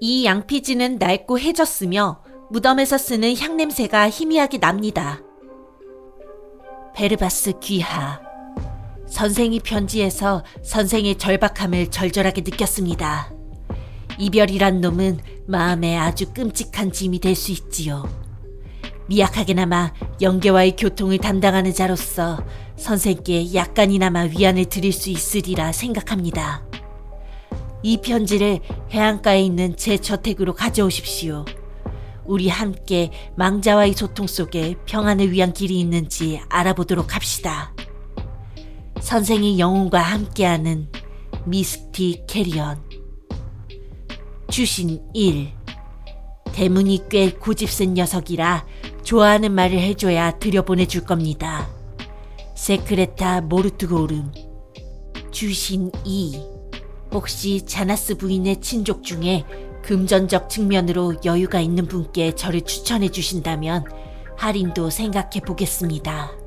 이 양피지는 낡고 해졌으며 무덤에서 쓰는 향냄새가 희미하게 납니다. 베르바스 귀하. 선생이 편지에서 선생의 절박함을 절절하게 느꼈습니다. 이별이란 놈은 마음에 아주 끔찍한 짐이 될 수 있지요. 미약하게나마 영계와의 교통을 담당하는 자로서 선생께 약간이나마 위안을 드릴 수 있으리라 생각합니다. 이 편지를 해안가에 있는 제 저택으로 가져오십시오. 우리 함께 망자와의 소통 속에 평안을 위한 길이 있는지 알아보도록 합시다. 선생의 영혼과 함께하는 미스티 캐리언. 주신 1. 대문이 꽤 고집센 녀석이라 좋아하는 말을 해줘야 들여보내줄 겁니다. 세크레타 모르트고름. 주신 2. 혹시 자나스 부인의 친족 중에 금전적 측면으로 여유가 있는 분께 저를 추천해 주신다면 할인도 생각해 보겠습니다.